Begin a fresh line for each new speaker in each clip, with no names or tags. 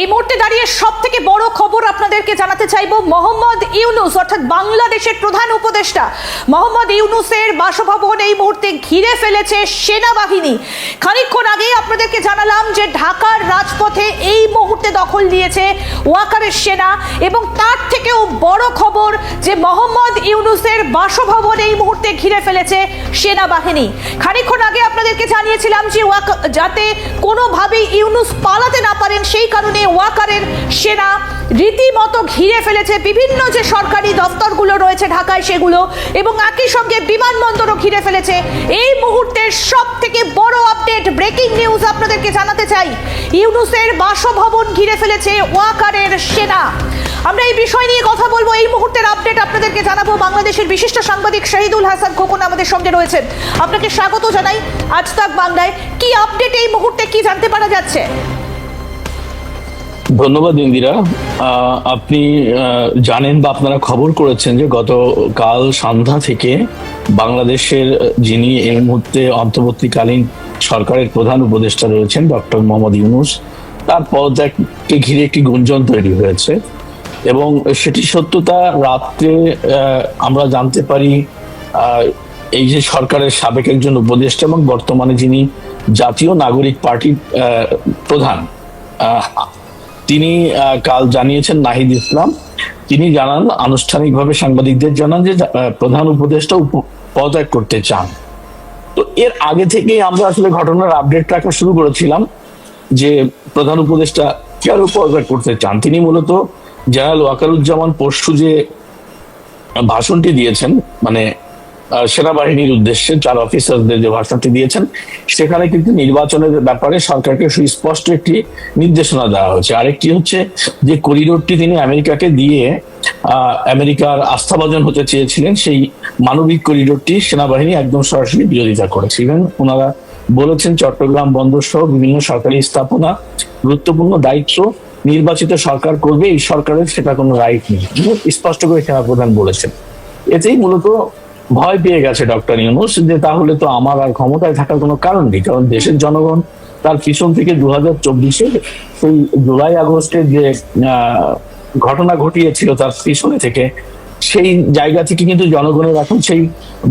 এই মুহূর্তে দাঁড়িয়ে সব থেকে বড় খবর আপনাদেরকে জানাতে চাইব মোহাম্মদ ইউনুস, অর্থাৎ বাংলাদেশের প্রধান উপদেষ্টা। মোহাম্মদ ইউনুসের বাসভবন এই মুহূর্তে ঘিরে ফেলেছে সেনাবাহিনী। খানিকক্ষণ আগে আপনাদেরকে জানালাম যে ঢাকার রাজপথে এই মুহূর্তে দখল নিয়েছে ওয়াকারের সেনা এবং তার থেকেও বড় খবর যে মোহাম্মদ ইউনুসের বাসভবন এই মুহূর্তে ঘিরে ফেলেছে সেনাবাহিনী। খানিকক্ষণ আগে আপনাদেরকে জানিয়েছিলাম যে ওয়াক- যাতে কোনোভাবেই ইউনুস পালাতে না পারেন, সেই কারণে ওয়াকারের সেনা রীতিমতো ঘিরে ফেলেছে। বিভিন্ন যে সরকারি দপ্তরগুলো রয়েছে ঢাকায় সেগুলো এবং একই সঙ্গে বিমানবন্দরও ঘিরে ফেলেছে। এই মুহূর্তের সব থেকে বড় আপডেট ব্রেকিং নিউজ আপনাদেরকে জানাতে চাই। ইউনুসের বাসভবন ঘিরে ফেলেছে ওয়াকারের সেনা। আমরা এই বিষয় নিয়ে কথা বলব। এই মুহূর্তের আপডেট আপনাদেরকে জানাব। বাংলাদেশের বিশিষ্ট সাংবাদিক শহীদুল হাসান খোকন আমাদের সঙ্গে রয়েছেন। আপনাকে স্বাগত জানাই আজ তাক বাংলায়। কি আপডেট এই মুহূর্তে কি জানতে পারা যাচ্ছে?
ধন্যবাদ ইন্দিরা। আপনি জানেন বা আপনারা খবর করেছেন যে গতকাল সন্ধ্যা থেকে বাংলাদেশের যিনি এই মুহূর্তে অন্তর্বর্তীকালীন সরকারের প্রধান উপদেষ্টা রয়েছেন ডক্টর মোহাম্মদ ইউনুস। তার পদত্যাগকে ঘিরে একটি গুঞ্জন তৈরি হয়েছে এবং সেটি সত্যতা রাত্রে আমরা জানতে পারি এই যে সরকারের সাবেক একজন উপদেষ্টা এবং বর্তমানে যিনি জাতীয় নাগরিক পার্টির প্রধান তিনি কাল জানিয়েছেন নাহিদ ইসলাম। তিনি জানান, আনুষ্ঠানিকভাবে সাংবাদিকদের জানান যে প্রধান উপদেষ্টা উপ- পদত্যাগ করতে চান। তো এর আগে থেকেই আমরা আসলে ঘটনার আপডেট রাখা শুরু করেছিলাম যে প্রধান উপদেষ্টা কেন পদত্যাগ করতে চান? তিনি মূলত জেনারেল ওয়াকারুজ্জামান পরশু যে ভাষণটি দিয়েছেন মানে সেনাবাহিনীর উদ্দেশ্যে চার অফিসারদের যে ভাষণটি দিয়েছেন, সেখানে কিন্তু নির্বাচনের ব্যাপারে সরকারকে সুস্পষ্ট একটি নির্দেশনা দেওয়া হয়েছে। আরেকটি হচ্ছে যে করিডোরটি তিনি আমেরিকাকে দিয়ে আমেরিকার আস্থাভাজন হতে চেয়েছিলেন, সেই মানবিক করিডোরটি সেনাবাহিনী একদম সরাসরি বিরোধিতা করেছিলেন ওনারা বলেছেন চট্টগ্রাম বন্দর সহ বিভিন্ন সরকারি স্থাপনা গুরুত্বপূর্ণ দায়িত্ব নির্বাচিত সরকার করবে, এই সরকারের সেটা কোনো রাইট নেই। স্পষ্ট করে সেনাপ্রধান বলেছেন। এতেই মূলত ভয় পেয়ে গেছে ডক্টর ইউনুস যে তাহলে তো আমার আর ক্ষমতায় থাকার কোনো কারণ নেই। কারণ দেশের জনগণ তার পিছন থেকে দু হাজার চব্বিশে সেই জুলাই আগস্টে যে ঘটনা ঘটিয়েছিল তার পিছনে থেকে, সেই জায়গা থেকে কিন্তু জনগণের এখন সেই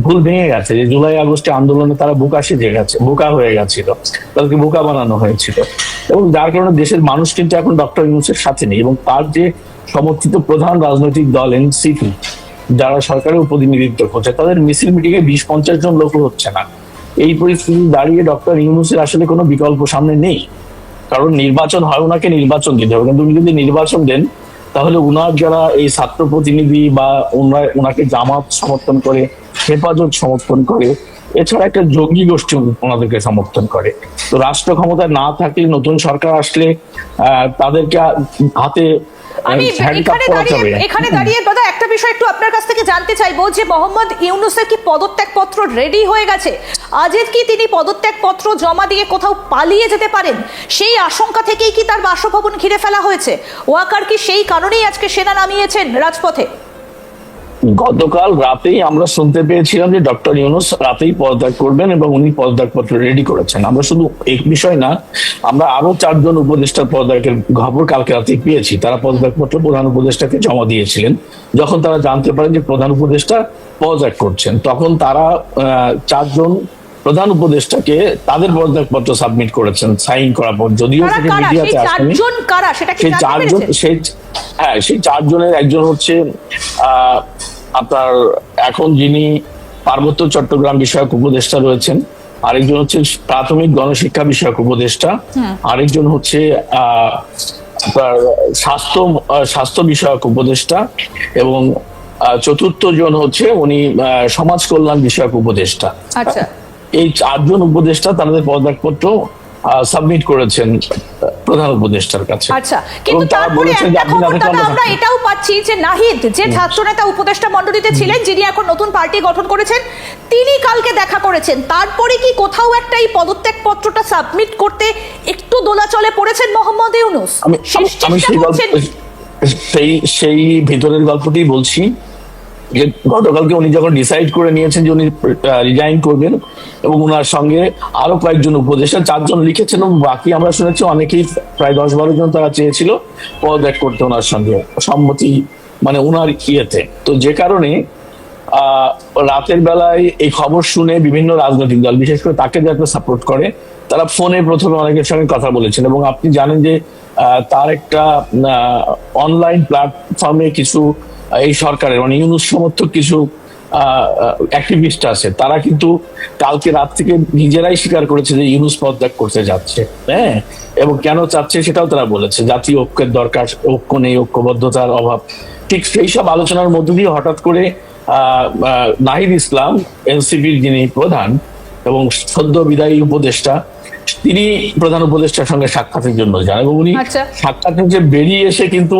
ভুল ভেঙে গেছে যে জুলাই আগস্টে আন্দোলনে তারা বোকা সেজে গেছে, বোকা হয়ে গেছিল, তাদেরকে বোকা বানানো হয়েছিল। এবং যার কারণে দেশের মানুষ কিন্তু এখন ডক্টর ইউনুসের সাথে নেই এবং তার যে সমর্থিত প্রধান রাজনৈতিক দল এনসিপি যারা সরকারের প্রতিনিধিত্ব করছে, তাদের মিছিল মিটিংয়ে বিশ পঞ্চাশ জন লোক হচ্ছে না। এই পরিস্থিতি দাঁড়িয়ে ডক্টর ইউনুসের আসলে কোনো বিকল্প সামনে নেই। কারণ নির্বাচন হয় ওনাকে নির্বাচন দিতে হবে। কিন্তু উনি যদি নির্বাচন দেন, তাহলে উনার যারা এই ছাত্র প্রতিনিধি বা ওনাকে জামাত সমর্থন করে, হেফাজত সমর্থন করে, এছাড়া একটা জঙ্গি গোষ্ঠী ওনাদেরকে সমর্থন করে। তো রাষ্ট্র ক্ষমতায় না থাকলে নতুন সরকার আসলে তাদেরকে হাতে
আমি এখানে দাঁড়িয়ে এখানে দাঁড়িয়ে দাদা একটা বিষয় একটু আপনার কাছ থেকে জানতে চাইব যে মোহাম্মদ ইউনুসের কি পদত্যাগ পত্র রেডি হয়ে গেছে? আজের কি তিনি পদত্যাগ পত্র জমা দিয়ে কোথাও পালিয়ে যেতে পারেন? সেই আশঙ্কা থেকেই কি তার বাসভবন ঘিরে ফেলা হয়েছে? ওয়াকার কি সেই কারণেই আজকে সেনা নামিয়েছেন রাজপথে?
গতকাল রাতেই আমরা শুনতে পেয়েছিলাম যে ডক্টর ইউনুস রাতেই পদত্যাগ করবেন এবং উনি পদত্যাগপত্র রেডি করেছেন। আমরা শুধু এই বিষয় না আমরা আরও চারজন উপদেষ্টার পদত্যাগের খবর কালকে রাতে পেয়েছি। তারা পদত্যাগপত্র প্রধান উপদেষ্টাকে জমা দিয়েছিলেন। যখন তারা জানতে পারেন যে প্রধান উপদেষ্টা পদত্যাগ করছেন তখন তারা আহ, চারজন প্রধান উপদেষ্টাকে তাদের পদত্যাগপত্র সাবমিট করেছেন সাইন করার পর। যদিও সেটি মিডিয়াতে আসেনি। সেই চারজন সেই হ্যাঁ সেই চারজনের একজন হচ্ছে আহ, আপনার এখন যিনি পার্বত্য চট্টগ্রাম বিষয়ক উপদেষ্টা রয়েছেন আরেকজন হচ্ছে প্রাথমিক গণশিক্ষা বিষয়ক উপদেষ্টা আরেকজন হচ্ছে আপনার স্বাস্থ্য স্বাস্থ্য বিষয়ক উপদেষ্টা এবং চতুর্থ জন হচ্ছে উনি সমাজ কল্যাণ বিষয়ক উপদেষ্টা।
আচ্ছা।
এই চারজন উপদেষ্টা তাদের পদত্যাগপত্র সাবমিট করেছেন। প্রধান উপদেষ্টার কাছে।
আচ্ছা কিন্তু তারপরে একটা খবর দাদা
আমরা
এটাও পাচ্ছি যে নাহিদ যে ছাত্রনেতা উপদেষ্টা মণ্ডলীতে ছিলেন যিনি এখন নতুন পার্টি গঠন করেছেন তিনি কালকে দেখা করেছেন। তারপরে কি কোথাও একটা এই পদত্যাগ পত্রটা সাবমিট করতে একটু দোলাচলে পড়েছেন মোহাম্মদ ইউনুস?
আমি সেই সেই ভিতরের গল্পটি বলছি। যে গতকালকে উনি যখন ডিসাইড করে নিয়েছেন যে উনি রিজাইন করবেন এবং ওনার সঙ্গে আরও কয়েকজন উপদেষ্টা, চারজন লিখেছেন এবং বাকি আমরা শুনেছি অনেকেই প্রায় দশ বারো জন তারা চেয়েছিল পদত্যাগ করতে ওনার সঙ্গে সম্মতি মানে ওনার ইয়েতে। তো যে কারণে রাতের বেলায় এই খবর শুনে বিভিন্ন রাজনৈতিক দল, বিশেষ করে তাকে যাতে সাপোর্ট করে, তারা ফোনে প্রথমে অনেকের সঙ্গে কথা বলেছেন এবং আপনি জানেন যে তার একটা অনলাইন প্ল্যাটফর্মে কিছু এই সরকারের মানে ইউনুস সমর্থক কিছু অ্যাক্টিভিস্ট আছে তারা কিন্তু কালকে রাত থেকে নিজেরাই স্বীকার করেছে যে ইউনুস পদত্যাগ করতে যাচ্ছে হ্যাঁ এবং কেন চাচ্ছে সেটাও তারা বলেছে জাতীয় ঐক্যের দরকার ঐক্য নেই ঐক্যবদ্ধতার অভাব ঠিক সেই সব আলোচনার মধ্য দিয়ে হঠাৎ করে নাহিদ ইসলাম এনসিপির যিনি প্রধান এবং সদ্য বিদায়ী উপদেষ্টা তিনি প্রধান উপদেষ্টার সঙ্গে সাক্ষাতের জন্য যান এবং উনি
আচ্ছা।
সাক্ষাৎ যে বেরিয়ে এসে কিন্তু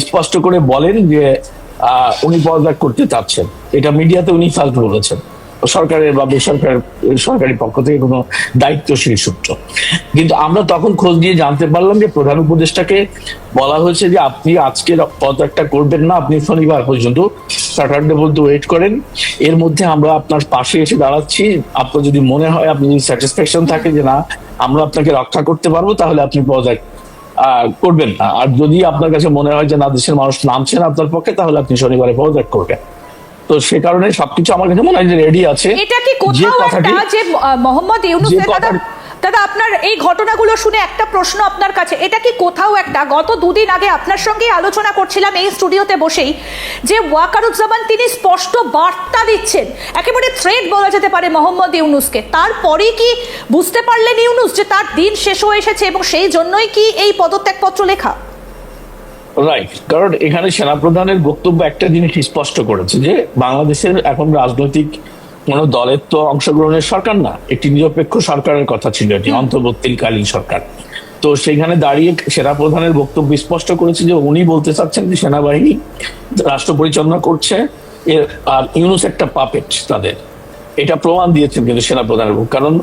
স্পষ্ট করে বলেন যে উনি পদত্যাগ করতে চাচ্ছেন। এটা মিডিয়াতে উনি ফার্স্ট বলেছেন। সরকারের বা বেসরকার সরকারি পক্ষ থেকে কোনো দায়িত্বশীল সূত্র। কিন্তু আমরা তখন খোঁজ দিয়ে জানতে পারলাম যে প্রধান উপদেষ্টাকে বলা হয়েছে যে আপনি আজকে পদত্যাগটা করবেন না, আপনি শনিবার পর্যন্ত স্যাটারডে পর্যন্ত ওয়েট করেন। এর মধ্যে আমরা আপনার পাশে এসে দাঁড়াচ্ছি। আপনার যদি মনে হয়, আপনি যদি স্যাটিসফ্যাকশন থাকে যে না, আমরা আপনাকে রক্ষা করতে পারব, তাহলে আপনি পদত্যাগ করবেন না। আর যদি আপনার কাছে মনে হয় যে না দেশের মানুষ নামছেন আপনার পক্ষে তাহলে আপনি শনিবারে পদত্যাগ করবেন। তো সে কারণে সবকিছু আমার কাছে মনে হয় যে রেডি আছে।
এটা কি কোথাও একটা যে মোহাম্মদ
ইউনুস
দাদা, আপনার এই ঘটনাগুলো শুনে একটা প্রশ্ন আপনার কাছে। এটা কি কোথাও একটা? গত দুদিন আগে আপনার সঙ্গে আলোচনা করছিলাম এই স্টুডিওতে বসেই যে ওয়াকারুজ্জামান তিনি স্পষ্ট বার্তা দিচ্ছেন। একেবারে থ্রেড বলা যেতে পারে মোহাম্মদ ইউনুসকে। তারপরেই কি বুঝতে পারলেন ইউনুস যে তার দিন শেষ হয়ে এসেছে এবং সেই জন্যই কি এই পদত্যাগপত্র লেখা?
রাইট কারণ এখানে সেনাপ্রধানের বক্তব্য একটা জিনিস স্পষ্ট করেছে যে বাংলাদেশের এখন রাজনৈতিক কোন দলের তো অংশগ্রহণের সরকার না একটি নিরপেক্ষ সরকারের কথা ছিল এটি অন্তর্বর্তীকালীন সরকার। তো সেখানে দাঁড়িয়ে সেনাপ্রধানের বক্তব্য স্পষ্ট করেছে যে উনি বলতে চাচ্ছেন যে সেনাবাহিনী রাষ্ট্র পরিচালনা করছে আর ইউনুস একটা পাপেট তাদের। এটা প্রমাণ দিয়েছেন কিন্তু সেনাপ্রধানের কারণ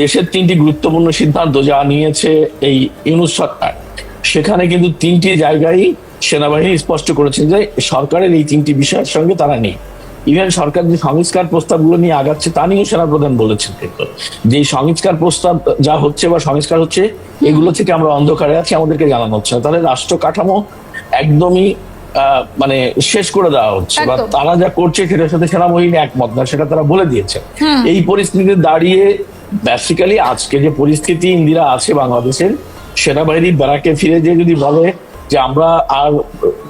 দেশের তিনটি গুরুত্বপূর্ণ সিদ্ধান্ত যা নিয়েছে এই ইউনুস সরকার সেখানে কিন্তু তিনটি জায়গায় সেনাবাহিনী স্পষ্ট করেছে যে সরকারের এই তিনটি বিষয়ের সঙ্গে তারা নেই। ইভেন সরকার যে সংস্কার প্রস্তাবগুলো নিয়ে আগাচ্ছে তা নিয়েও সেনাপ্রধান বলেছেন যে সংস্কার প্রস্তাব যা হচ্ছে বা সংস্কার হচ্ছে এগুলো থেকে আমরা অন্ধকারে আছি আমাদেরকে জানানো হচ্ছে না। তাহলে রাষ্ট্র কাঠামো একদমই মানে শেষ করে দেওয়া হচ্ছে বা তারা যা করছে সেটার সাথে সেনাবাহিনী একমত না সেটা তারা বলে দিয়েছে। এই পরিস্থিতিতে দাঁড়িয়ে বেসিক্যালি আজকে যে পরিস্থিতি ইন্দিরা আছে বাংলাদেশের সেনাবাহিনী ব্যারাকে ফিরে যে যদি বলে যে আমরা আর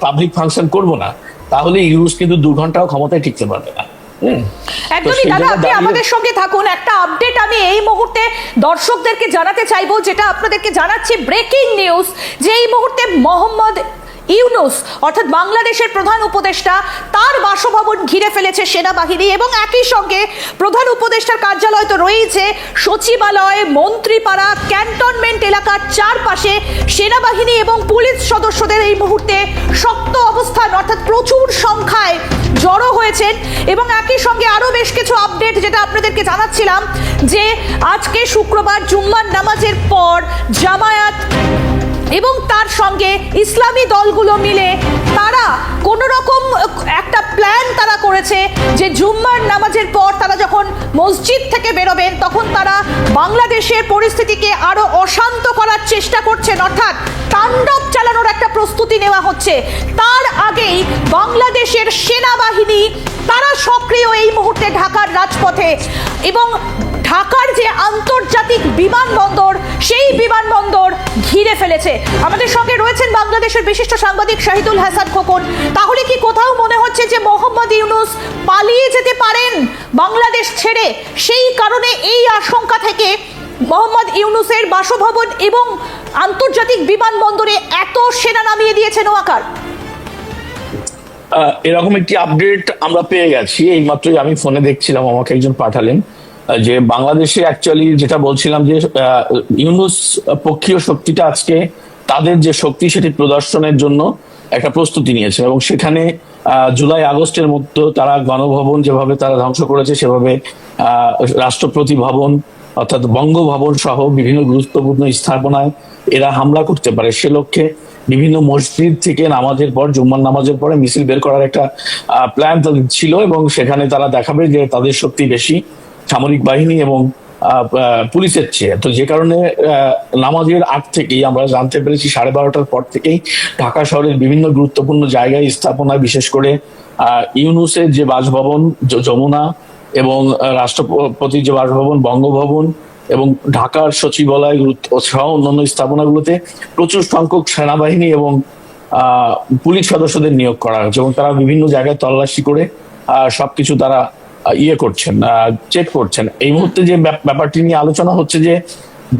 পাবলিক ফাংশন করব না তাহলে ইউরোস কিন্তু দু ঘন্টাও ক্ষমতায় টিকতে পারবে না।
একদমই দাদা আপনি আমাদের সঙ্গে থাকুন। একটা আপডেট আমি এই মুহূর্তে দর্শকদেরকে জানাতে চাইব যেটা আপনাদেরকে জানাচ্ছি ব্রেকিং নিউজ যে এই মুহূর্তে মোহাম্মদ ইউনুস, অর্থাৎ বাংলাদেশের প্রধান উপদেষ্টা, তার বাসভবন ঘিরে ফেলেছে সেনাবাহিনী এবং একই সঙ্গে প্রধান উপদেষ্টার কার্যালয় তো রয়েছে সচিবালয়, মন্ত্রীপাড়া, ক্যান্টনমেন্ট এলাকার চারপাশে সেনাবাহিনী এবং পুলিশ সদস্যদের এই মুহূর্তে শক্ত অবস্থান, অর্থাৎ প্রচুর সংখ্যায় জড়ো হয়েছেন এবং একই সঙ্গে আরও বেশ কিছু আপডেট যেটা আপনাদেরকে জানাচ্ছিলাম যে আজকে শুক্রবার জুম্মার নামাজের পর জামায়াত এবং তার সঙ্গে ইসলামী দলগুলো মিলে তারা কোনো রকম একটা প্ল্যান তারা করেছে যে জুম্মার নামাজের পর তারা যখন মসজিদ থেকে বেরোবেন, তখন তারা বাংলাদেশের পরিস্থিতিকে আরও অশান্ত করার চেষ্টা করছেন। অর্থাৎ তাণ্ডব চালানোর একটা প্রস্তুতি নেওয়া হচ্ছে। তার আগেই বাংলাদেশের সেনাবাহিনী, তারা সক্রিয় এই মুহূর্তে ঢাকার রাজপথে। এবং ঢাকার যে আন্তর্জাতিক বিমানবন্দর ফেলেছে। আমাদের সঙ্গে রয়েছেন বাংলাদেশের বিশিষ্ট সাংবাদিক শাহিদুল হাসান খোকন। তাহলে কি কোথাও মনে হচ্ছে যে মোহাম্মদ ইউনুস পালিয়ে যেতে পারেন বাংলাদেশ ছেড়ে? সেই কারণে এই আশঙ্কা থেকে মোহাম্মদ ইউনুসের বাসভবন এবং আন্তর্জাতিক বিমানবন্দরে এত সেনা নামিয়ে দিয়েছে নোয়াকার
এরকম একটি আপডেট আমরা পেয়ে গেছি। এইমাত্রই আমি ফোনে দেখছিলাম, আমাকে একজন পাঠালেন। যে বাংলাদেশে অ্যাকচুয়ালি যেটা বলছিলাম যে ইউনুস পক্ষীয় শক্তিটা আজকে তাদের যে শক্তি সেটি প্রদর্শনের জন্য একটা প্রস্তুতি নিয়েছে এবং সেখানে জুলাই আগস্টের মধ্যে তারা গণভবন যেভাবে তারা ধ্বংস করেছে সেভাবে রাষ্ট্রপতি ভবন অর্থাৎ বঙ্গভবন সহ বিভিন্ন গুরুত্বপূর্ণ স্থাপনায় এরা হামলা করতে পারে। সে লক্ষ্যে বিভিন্ন মসজিদ থেকে নামাজের পর, জুম্মার নামাজের পরে মিছিল বের করার একটা প্ল্যান ছিল এবং সেখানে তারা দেখাবে যে তাদের শক্তি বেশি। সামরিক বাহিনী এবং পুলিশের চেয়ে। তো যে কারণে নামাজের আগ থেকেই আমরা জানতে পেরেছি, সাড়ে বারোটার পর থেকেই ঢাকা শহরের বিভিন্ন গুরুত্বপূর্ণ জায়গায় স্থাপনা, বিশেষ করে ইউনুসের যে বাসভবন যমুনা এবং রাষ্ট্রপতির যে বাসভবন, বঙ্গভবন এবং ঢাকার সচিবালয় সহ অন্যান্য স্থাপনাগুলোতে প্রচুর সংখ্যক সেনাবাহিনী এবং পুলিশ সদস্যদের নিয়োগ করা হয়েছে এবং তারা বিভিন্ন জায়গায় তল্লাশি করে সবকিছু তারা ইয়ে করছেন চেক করছেন। এই মুহূর্তে যে ব্যাপারটি নিয়ে আলোচনা হচ্ছে যে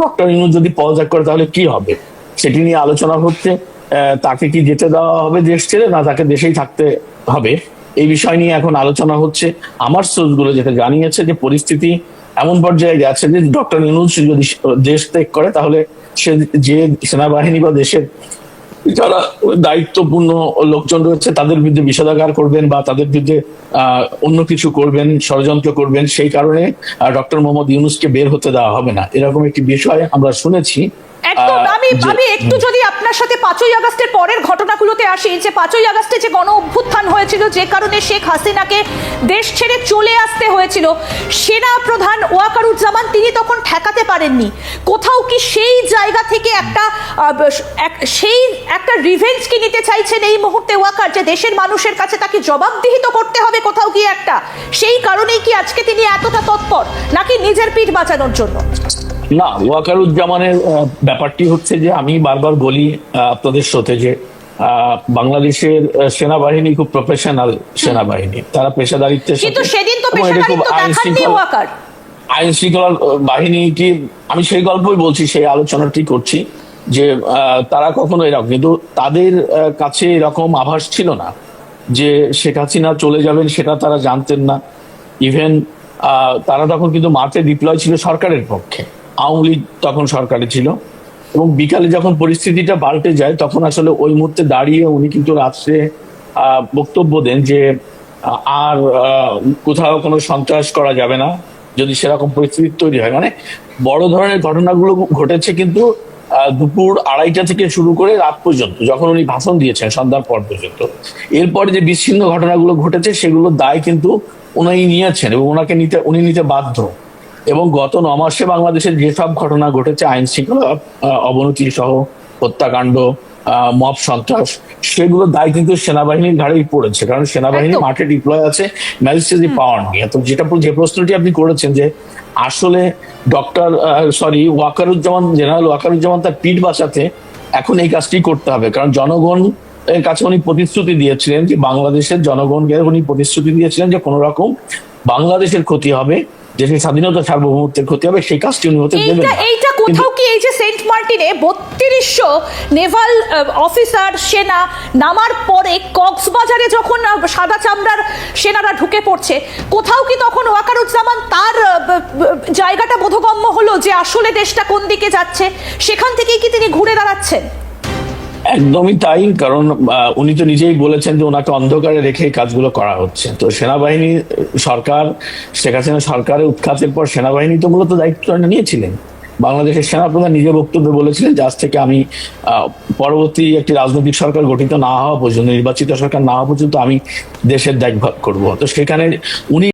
ডক্টর ইউনুস যদি পদত্যাগ করে তাহলে কি হবে? সেটি নিয়ে আলোচনা হচ্ছে তাকে কি যেতে দেওয়া হবে দেশ ছেড়ে? না, তাকে দেশেই থাকতে হবে। এই বিষয় নিয়ে এখন আলোচনা হচ্ছে। আমার সোর্সগুলো যেটা জানিয়েছে যে, পরিস্থিতি এমন পর্যায়ে গেছে যে ডক্টর ইউনুস যদি দেশ ত্যাগ করে, তাহলে সে যে সেনাবাহিনী বা দেশের যারা দায়িত্বপূর্ণ লোকজন রয়েছে, তাদের বিরুদ্ধে বিষেধাগার করবেন বা তাদের বিরুদ্ধে অন্য কিছু করবেন, ষড়যন্ত্র করবেন, সেই কারণে ডক্টর মোহাম্মদ ইউনুসকে বের হতে দেওয়া হবে না। এরকম একটি বিষয় আমরা শুনেছি।
একদম আমি আমি একটু যদি আপনার সাথে পাঁচই আগস্টের পরের ঘটনাগুলোতে আসি যে পাঁচই আগস্টে যে গণ অভ্যুত্থান হয়েছিল যে কারণে শেখ হাসিনাকে দেশ ছেড়ে চলে আসতে হয়েছিল সেনা প্রধান ওয়াকারুজ্জামান তিনি তখন ঠেকাতে পারেননি। কোথাও কি সেই জায়গা থেকে একটা সেই একটা রিভেঞ্জ কি নিতে চাইছেন এই মুহূর্তে ওয়াকার যে দেশের মানুষের কাছে তাকে জবাবদিহিত করতে হবে কোথাও গিয়ে একটা? সেই কারণেই কি আজকে তিনি এতটা তৎপর নাকি নিজের পিঠ বাঁচানোর জন্য?
না ওয়াকারুজ্জামানের ব্যাপারটি হচ্ছে যে আমি বারবার বলি আপনাদের সাথে যে বাংলাদেশের সেনাবাহিনী খুব প্রফেশনাল সেনাবাহিনী। তারা পেশাদারিত্বের
কিন্তু সেদিন তো ওয়াকার।
আইন শৃঙ্খলা বাহিনীটি আমি সেই গল্পই বলছি সেই আলোচনাটি করছি যে তারা কখনো এরকম কিন্তু তাদের কাছে এরকম আভাস ছিল না যে শেখ হাসিনা চলে যাবেন সেটা তারা জানতেন না। ইভেন তারা তখন কিন্তু মাঠে ডিপ্লয় ছিল সরকারের পক্ষে। আওয়ামী লীগ তখন সরকারে ছিল। এবং বিকালে যখন পরিস্থিতিটা পাল্টে যায়, তখন আসলে ওই মুহূর্তে দাঁড়িয়ে উনি কিন্তু রাত্রে বক্তব্য দেন যে, আর কোথাও কোনো সন্ত্রাস করা যাবে না, যদি সেরকম পরিস্থিতি তৈরি হয়। মানে বড় ধরনের ঘটনাগুলো ঘটেছে কিন্তু দুপুর আড়াইটা থেকে শুরু করে রাত পর্যন্ত, যখন উনি ভাষণ দিয়েছেন সন্ধ্যার পর পর্যন্ত। এরপরে যে বিচ্ছিন্ন ঘটনাগুলো ঘটেছে সেগুলোর দায় কিন্তু উনি নিয়েছেন এবং ওনাকে নিতে, উনি নিতে বাধ্য। এবং গত ন মাসে বাংলাদেশের যেসব ঘটনা ঘটেছে আইন শৃঙ্খলা অবনতি সহ হত্যাকাণ্ড মব সন্ত্রাস সেগুলো দায় কিন্তু সেনাবাহিনীর ঘাড়েই পড়েছে। কারণ সেনাবাহিনী মাঠে ডিপ্লয় আছে ম্যাজিস্ট্রেসি পাওয়ার নিয়ে তো যেটা যে প্রশ্নটি আপনি করেছেন যে আসলে doctor sorry Wakeruzzaman general Wakeruzzaman তার পিঠ বাঁচাতে এখন এই কাজটি করতে হবে। কারণ জনগণ এর কাছে উনি প্রতিশ্রুতি দিয়েছিলেন যে বাংলাদেশের জনগণকে উনি প্রতিশ্রুতি দিয়েছিলেন যে কোনো রকম বাংলাদেশের ক্ষতি হবে। দেশের স্বাধীনতা সার্বভৌমত্বের ক্ষতি হবে সেই কাজটি উনি হতে দেবেন
এইটা কোথাও কি এই যে সেন্ট মার্টিনে বত্রিশশো নেভাল অফিসার সেনা নামার পরে কক্সবাজারে যখন সাদা চামড়ার সেনারা ঢুকে পড়ছে কোথাও কি তখন ওয়াকারুজ্জামান তার জায়গাটা বোধগম্য হলো যে আসলে দেশটা কোন দিকে যাচ্ছে? সেখান থেকেই কি তিনি ঘুরে দাঁড়াচ্ছেন?
একদমই তাই, কারণ উনি তো নিজেই বলেছেন যে ওনাকে অন্ধকারে রেখে কাজগুলো করা হচ্ছে। তো সেনাবাহিনী, সরকার, শেখ হাসিনা সরকারের উৎখাতের পর সেনাবাহিনী তো মূলত দায়িত্ব নিয়েছিলেন। বাংলাদেশের সেনাপ্রধান নিজে বক্তব্যে বলেছিলেন যে, আজ থেকে আমি পরবর্তী একটি রাজনৈতিক সরকার গঠিত না হওয়া পর্যন্ত, নির্বাচিত সরকার না হওয়া পর্যন্ত আমি দেশের দেখভাল করব। তো সেখানে উনি